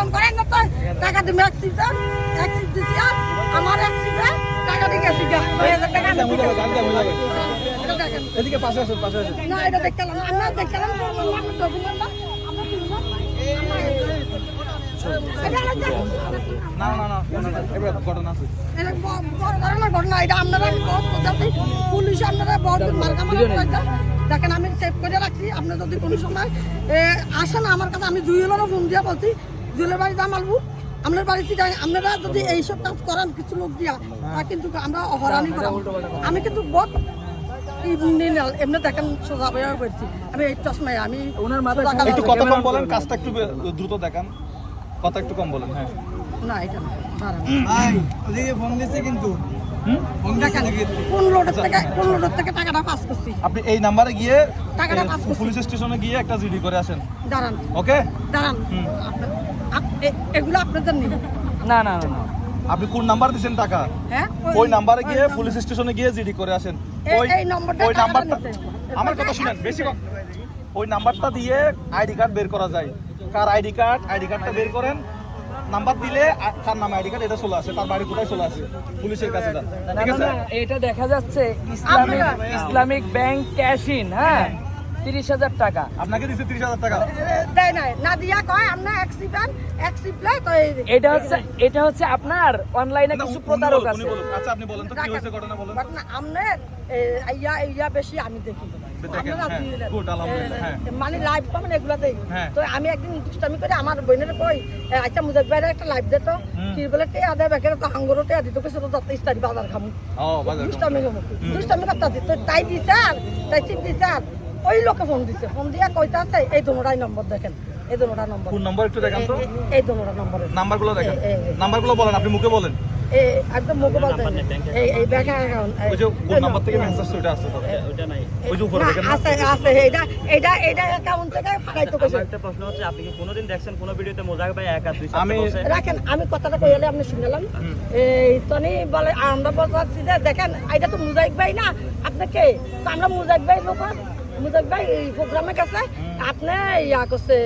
কম করেন না তো টাকা দিবে অ্যাক্সিডেন্ট অ্যাক্সিডেন্ট দিছি আর আমার টাকা দিয়ে গেছি দুই দিছি। এটা দেখেন। এদিকে পাশে আসুন পাশে আসুন না এটা দেখলাম না আমরা দেখলাম এটা না না না না না এবার ঘটনা আছে এটা বড় ধরনের ঘটনা এটা আপনারা পুলিশ আপনারা বহুত মার্কা মারা দেখেন আমি সেভ করে রাখছি আপনি যদি কোনো সময় আসেন আমার কাছে আমি জুয়েলেরও ফোন দিয়ে বলছি জুয়েলের বাড়ি মালবো আপনার বাড়িতে যাই আপনারা যদি এইসব কাজ করেন কিছু লোক দিয়া তা কিন্তু আমরা অহরানি করাম। আমি কিন্তু বহুত এমনি দেখেন সোজা পড়ছি। আমি এই চশমায় আমি ওনার মাথা একটু কথা কম বলেন কাজটা একটু দ্রুত দেখান। কথা একটু কম বলেন হ্যাঁ। না এটা না ফোন দিচ্ছে কিন্তু। কোন লোডের থেকে কোন লোডের থেকে টাকাটা পাস করছি আপনি এই নাম্বারে গিয়ে টাকাটা পাস করছি। পুলিশ স্টেশনে গিয়ে একটা জিডি করে আসেন। দাঁড়ান। ওকে? দাঁড়ান। আপ- এগুলো আপনাদের না না না না। আপনি কোন নাম্বার দিবেন টাকা? হ্যাঁ? ওই নাম্বারে গিয়ে পুলিশ স্টেশনে গিয়ে জিডি করে আসেন। ওই এই ওই নাম্বারটা আমার কথা শুনেন বেশি কথা- ওই নাম্বারটা দিয়ে আইডি কার্ড বের করা যায়। কার আইডি কার্ড? আইডি কার্ডটা বের করেন। নাম্বার দিলে তার নামে আইডি কার্ড এটা চলে আসে তার বাড়ি কোথায় চলে আসে পুলিশের কাছে যান ঠিক আছে? এটা দেখা যাচ্ছে Islamic Islamic bank cash in হ্যাঁ? তিরিশ হাজার টাকা। আপনাকে দিছে তিরিশ হাজার টাকা। দেয় নাই। না দিয়া কয় আমরা অ্যাক্সিডেন্ট অ্যাক্সিপ্লাই তো এই এটা হচ্ছে এটা হচ্ছে আপনার অনলাইনে কিছু প্রতারক আছে। আচ্ছা আপনি বলেন তো কি হয়েছে ঘটনা বলেন বাট না ইয়া ইয়া বেশি আমি দেখি। হ্যাঁ, এ, হ্যাঁ। মানে লাইভ পাবেন এগুলা দেই হ্যাঁ। তো আমি একদিন দুষ্টামি করে আমার বোনের কই এ, আচ্ছা মুজাক ভাইরা একটা লাইভ দে তো। কি বলে বেকার তো কিছু তো ইস্তারি বাজার খামু। ও বাজার দুষ্টামি হব দুষ্টামি করতে তো তাই দিছে আর তাই চিপ দিছে আর। ওই লোকে ফোন দিছে। ফোন দিয়া কইতাছে এই দোনোটাই নম্বর দেখেন। এই দোনোটা নম্বর কোন নম্বর একটু দেখান তো। এই- দোনোটা নম্বরে নাম্বারগুলো দেখেন। নাম্বারগুলো বলেন আপনি মুখে বলেন। এই একদম মুখে বলতে এই এই ব্যাংক অ্যাকাউন্ট ওই যে কোন নাম্বার থেকে মেসেজ ওইটা আছে তো ওই যে উপরে দেখেন আছে আছে এটা এটা এটা অ্যাকাউন্ট থেকে ফাটাইতে কইছে একটা প্রশ্ন হচ্ছে আপনি কি কোনোদিন দেখছেন কোনো ভিডিওতে মোজাক ভাই এক আর দুই আমি- রাখেন আমি কথাটা কইলে আপনি শুনলাম। এই তনি বলে আমরা বলছি যে দেখেন এটা তো মুজাহিদ ভাই না আপনি কে? তো আমরা মুজাহিদ ভাই লোক মুজাহিদ ভাই এই প্রোগ্রামের কাছে আপনি ইয়া করছে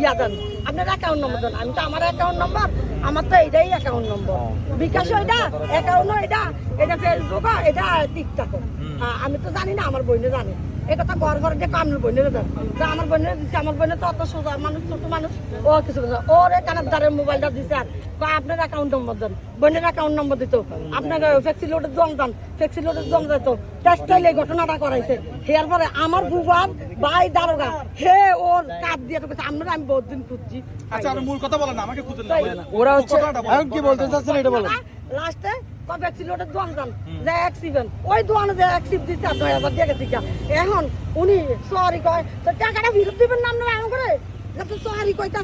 ইয়া দেন। আপনার অ্যাকাউন্ট নম্বর দেন। আমি তো আমার অ্যাকাউন্ট নম্বর আমার তো এইটাই অ্যাকাউন্ট নম্বর বিকাশ এটা অ্যাকাউন্ট এটা এটা ফেসবুক এটা টিকটক আমি তো জানি না আমার বইনে জানে। এই কথা ঘর ঘরে যে কামড় বইনের দেন তো আমার বোনের দিচ্ছে আমার বোনের তো অত সোজা মানুষ ছোট মানুষ ও কিছু বুঝে ওর এই কানের দ্বারের মোবাইলটা দিচ্ছে আর। আপনার অ্যাকাউন্ট নম্বর দেন। বোনের অ্যাকাউন্ট নম্বর দিত। আপনাকে ফ্যাক্সি লোডের জম দেন। ফ্যাক্সি লোডের জম দিত। টেক্সটাইল এই ঘটনাটা করাইছে। হেয়ার পরে আমার বুবার ভাই দারোগা হে ওর কাপ দিয়ে ঢুকেছে। আমরা আমি বহুত দিন খুঁজছি। আচ্ছা মূল কথা বলেন না আমাকে খুঁজে। ওরা হচ্ছে- কি বলতে চাচ্ছেন এটা বলেন। লাস্টে কবে ওটা দোয়ান যান, যে অ্যাক্সিডেন্ট ওই দোয়ানে যে অ্যাক্সিড দিচ্ছে আর দিয়ে গেছে গিয়া। এখন উনি সরি কয়, তো টাকাটা ফেরত দিবেন না আপনারা এমন করে সরি কইতা